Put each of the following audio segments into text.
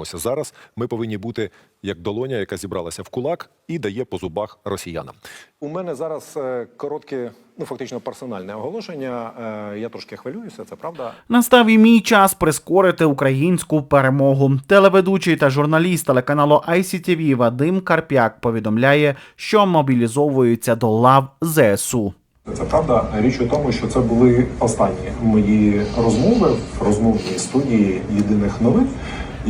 Зараз ми повинні бути як долоня, яка зібралася в кулак і дає по зубах росіянам. У мене зараз е, коротке, ну фактично персональне оголошення. Е, Я трошки хвилююся, це правда. Настав і мій час прискорити українську перемогу. Телеведучий та журналіст телеканалу ICTV Вадим Карп'як повідомляє, що мобілізовуються до лав ЗСУ. Це правда. Річ у тому, що це були останні мої розмови в розмовній студії єдиних новин.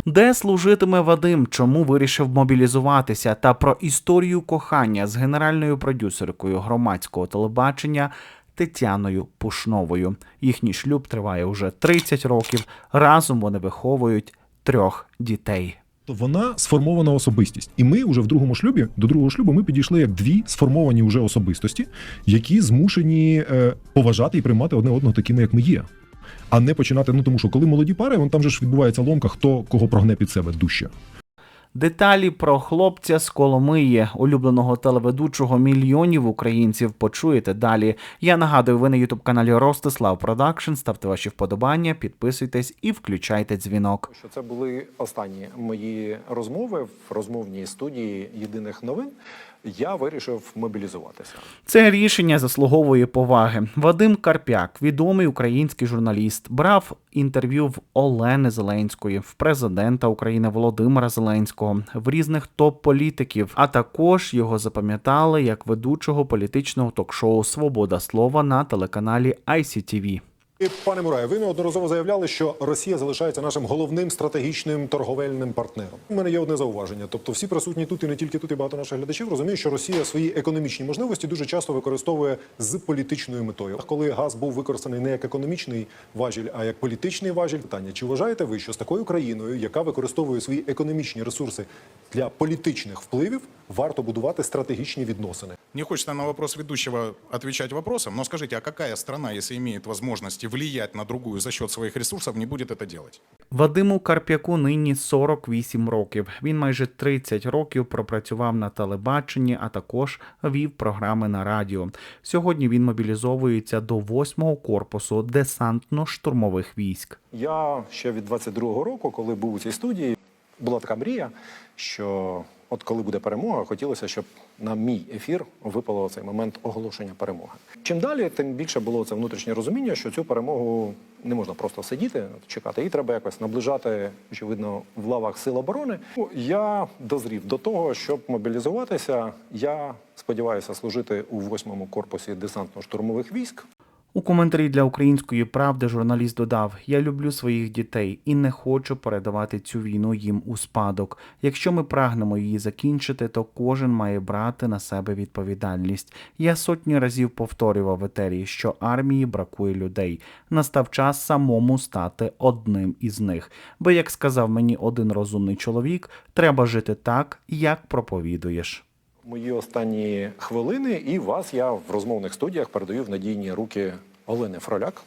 Де служитиме Вадим, чому вирішив мобілізуватися, та про історію кохання з генеральною продюсеркою громадського телебачення Тетяною Пушновою. Їхній шлюб триває уже 30 років. Разом вони виховують трьох дітей. То вона сформована особистість, і ми вже в другому шлюбі до другого шлюбу ми підійшли як дві сформовані вже особистості, які змушені е, поважати і приймати одне одного такими, як ми є. А не починати. Ну тому що коли молоді пари, вон там же ж відбувається ломка, хто кого прогне під себе дужче. Деталі про хлопця з Коломиї, улюбленого телеведучого мільйонів українців, почуєте далі. Я нагадую, ви на ютуб каналі Ростислав Продакшн. Ставте ваші вподобання, підписуйтесь і включайте дзвінок. Що це були останні мої розмови в розмовній студії єдиних новин. Я вирішив мобілізуватися. Це рішення заслуговує поваги. Вадим Карп'як, відомий український журналіст, брав інтерв'ю в Олени Зеленської, в президента України Володимира Зеленського, в різних топ-політиків. А також його запам'ятали як ведучого політичного ток-шоу Свобода слова на телеканалі ICTV. Пане Мурає, ви неодноразово заявляли, що Росія залишається нашим головним стратегічним торговельним партнером. У мене є одне зауваження. Тобто, всі присутні тут і не тільки тут, і багато наших глядачів розуміють, що Росія свої економічні можливості дуже часто використовує з політичною метою. Коли газ був використаний не як економічний важіль, а як політичний важіль, питання чи вважаєте ви, що з такою країною, яка використовує свої економічні ресурси для політичних впливів, варто будувати стратегічні відносини? Мне хочется на вопрос ведущего отвечать вопросом, но скажите, а какая страна, если имеет возможности влиять на другую за счет своих ресурсов, не будет это делать? Вадиму Карп'яку нині 48 років. Він майже 30 років пропрацював на телебаченні, а також вів програми на радіо. Сьогодні він мобілізовується до 8-го корпусу десантно-штурмових військ. Я ще від 22-го року, коли був у цій студії, була така мрія, що от коли буде перемога, хотілося, щоб на мій ефір випало цей момент оголошення перемоги. Чим далі, тим більше було це внутрішнє розуміння, що цю перемогу не можна просто сидіти, чекати. Її треба якось наближати, очевидно, в лавах сил оборони. Ну, Я дозрів до того, щоб мобілізуватися. Я сподіваюся служити у 8-му корпусі десантно-штурмових військ. У коментарі для української правди журналіст додав: Я люблю своїх дітей і не хочу передавати цю війну їм у спадок. Якщо ми прагнемо її закінчити, то кожен має брати на себе відповідальність. Я сотні разів повторював в етері, що армії бракує людей. Настав час самому стати одним із них. Бо, як сказав мені один розумний чоловік, треба жити так, як проповідуєш. Мої останні хвилини, і вас я в розмовних студіях передаю в надійні руки Олени Фроляк.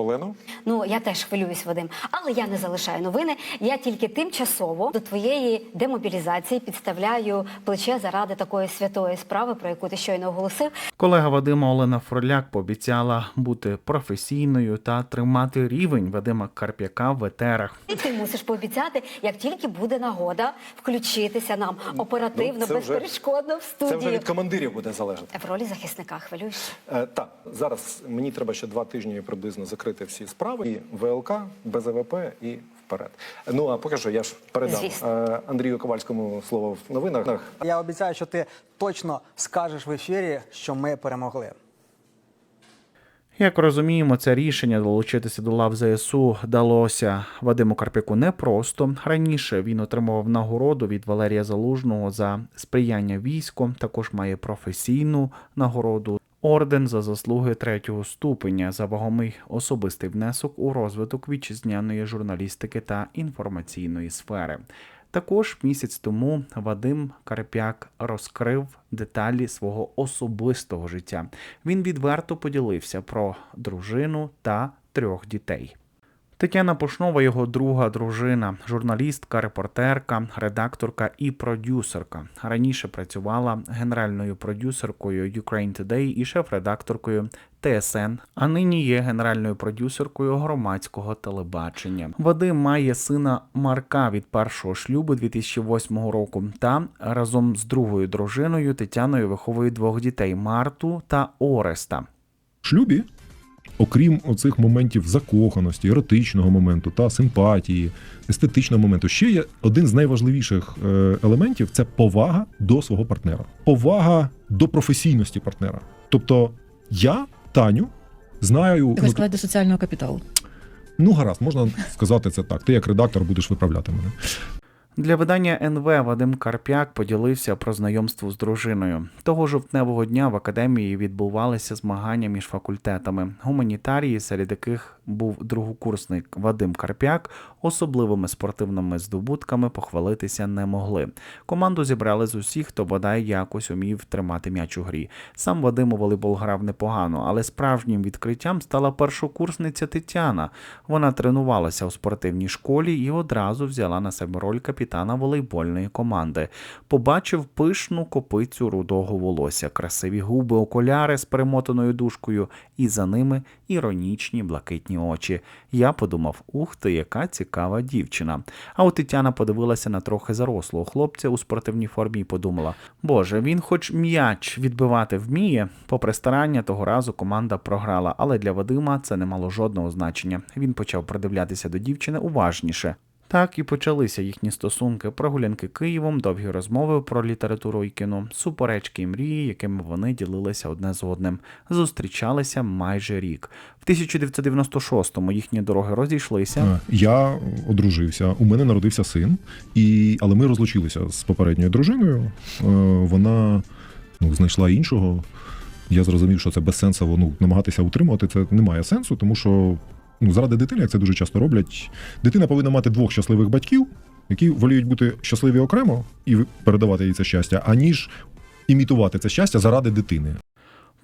Олено, Ну я теж хвилююсь, Вадим, але я не залишаю новини. Я тільки тимчасово до твоєї демобілізації підставляю плече заради такої святої справи, про яку ти щойно оголосив. Колега Вадима Олена Фроляк пообіцяла бути професійною та тримати рівень Вадима Карп'яка в етерах. І ти мусиш пообіцяти, як тільки буде нагода, включитися нам оперативно, Ну, це вже- безперешкодно в це вже від командирів буде залежати. В ролі захисника хвилюєшся. Е, так, зараз мені треба ще два тижні приблизно закрити всі справи. І ВЛК, БЗВП і вперед. Ну а поки що я ж передам Звісно. е, Андрію Ковальському слово в новинах. Я обіцяю, що ти точно скажеш в ефірі, що ми перемогли. Як розуміємо, це рішення долучитися до лав ЗСУ далося Вадиму Карпяку непросто. Раніше він отримував нагороду від Валерія Залужного за сприяння війську. Також має професійну нагороду. Орден за заслуги третього ступеня за вагомий особистий внесок у розвиток вітчизняної журналістики та інформаційної сфери. Також місяць тому Вадим Карп'як розкрив деталі свого особистого життя. Він відверто поділився про дружину та трьох дітей. Тетяна Пушнова його друга дружина, журналістка, репортерка, редакторка і продюсерка. Раніше працювала генеральною продюсеркою Ukraine Today і шеф-редакторкою ТСН, а нині є генеральною продюсеркою громадського телебачення. Вадим має сина Марка від першого шлюбу 2008 року та разом з другою дружиною Тетяною виховує двох дітей Марту та Ореста. Шлюбі, окрім оцих моментів закоханості, еротичного моменту та симпатії, естетичного моменту, ще є один з найважливіших е, елементів це повага до свого партнера, повага до професійності партнера. Тобто, я, Таню, знаю. Ви ну, склади соціального капіталу. Ну, гаразд, можна сказати це так. Ти як редактор будеш виправляти мене. Для видання НВ Вадим Карп'як поділився про знайомство з дружиною. Того жовтневого дня в академії відбувалися змагання між факультетами. Гуманітарії, серед яких був другокурсник Вадим Карп'як, особливими спортивними здобутками похвалитися не могли. Команду зібрали з усіх, хто бодай якось умів тримати м'яч у грі. Сам Вадим у волейбол грав непогано, але справжнім відкриттям стала першокурсниця Тетяна. Вона тренувалася у спортивній школі і одразу взяла на себе роль капітана волейбольної команди. Побачив пишну копицю рудого волосся, красиві губи, окуляри з перемотаною дужкою, і за ними іронічні блакитні очі. Я подумав: ух ти, яка цікава дівчина. А от Тетяна подивилася на трохи зарослого хлопця у спортивній формі і подумала: Боже, він хоч м'яч відбивати вміє. Попри старання, того разу команда програла, але для Вадима це не мало жодного значення. Він почав придивлятися до дівчини уважніше. Так і почалися їхні стосунки, прогулянки Києвом, довгі розмови про літературу і кіно, суперечки і мрії, якими вони ділилися одне з одним. Зустрічалися майже рік. В 1996-му їхні дороги розійшлися. Е, Я одружився, у мене народився син, і... але ми розлучилися з попередньою дружиною. Е, Вона ну, знайшла іншого. Я зрозумів, що це безсенсово ну, намагатися утримувати. Це немає сенсу, тому що ну, заради дитини, як це дуже часто роблять, дитина повинна мати двох щасливих батьків, які воліють бути щасливі окремо і передавати їй це щастя, аніж імітувати це щастя заради дитини.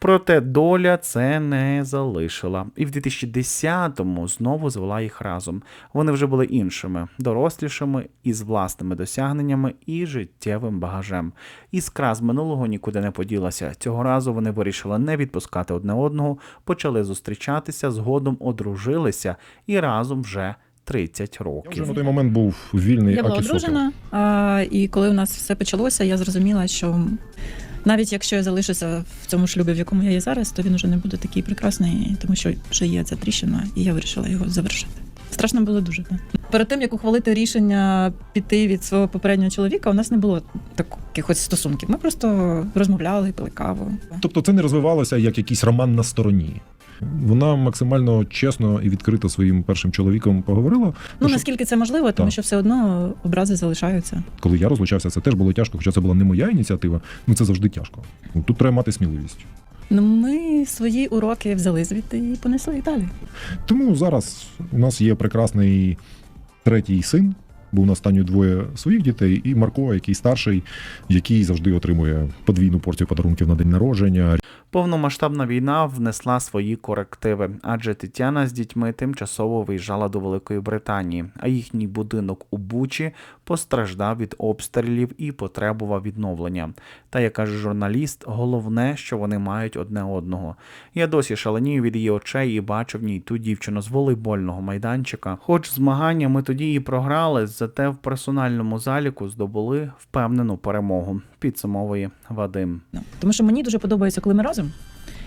Проте доля це не залишила. І в 2010-му знову звела їх разом. Вони вже були іншими, дорослішими, із власними досягненнями і життєвим багажем. Іскра з минулого нікуди не поділася. Цього разу вони вирішили не відпускати одне одного, почали зустрічатися, згодом одружилися і разом вже 30 Я вже років. на той момент був вільний Я була акі одружена, а, і коли у нас все почалося, я зрозуміла, що навіть якщо я залишуся в цьому шлюбі, в якому я є зараз, то він уже не буде такий прекрасний, тому що вже є ця тріщина, і я вирішила його завершити. Страшно було дуже. Перед тим як ухвалити рішення піти від свого попереднього чоловіка, у нас не було таких стосунків. Ми просто розмовляли, пили каву. Тобто це не розвивалося як якийсь роман на стороні. Вона максимально чесно і відкрито своїм першим чоловіком поговорила. Ну що наскільки це можливо, тому Так. що все одно образи залишаються. коли я розлучався, це теж було тяжко, хоча це була не моя ініціатива. Ну це завжди тяжко. Тут треба мати сміливість. Ну ми свої уроки взяли звідти і понесли їх далі. Тому зараз у нас є прекрасний третій син, бо у нас останні двоє своїх дітей, і Марко, який старший, який завжди отримує подвійну порцію подарунків на день народження. Повномасштабна війна внесла свої корективи, адже Тетяна з дітьми тимчасово виїжджала до Великої Британії, а їхній будинок у Бучі постраждав від обстрілів і потребував відновлення. Та як каже журналіст, головне, що вони мають одне одного. Я досі шаленію від її очей і бачу в ній ту дівчину з волейбольного майданчика. Хоч змагання ми тоді і програли, зате в персональному заліку здобули впевнену перемогу. Підсумовує Вадим. Тому що мені дуже подобається, коли ми разом.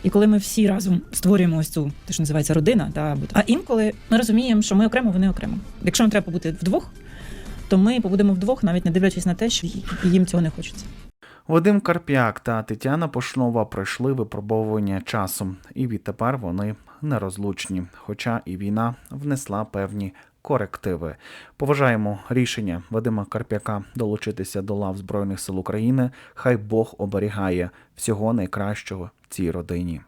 І коли ми всі разом створюємо ось цю, те, що називається родина, та, а інколи ми розуміємо, що ми окремо, вони окремо. Якщо нам треба побути вдвох, то ми побудемо вдвох, навіть не дивлячись на те, що їм цього не хочеться. Вадим Карп'як та Тетяна Пошнова пройшли випробовування часом, і відтепер вони нерозлучні, хоча і війна внесла певні корективи. Поважаємо рішення Вадима Карп'яка долучитися до лав Збройних сил України. Хай Бог оберігає всього найкращого цій родині.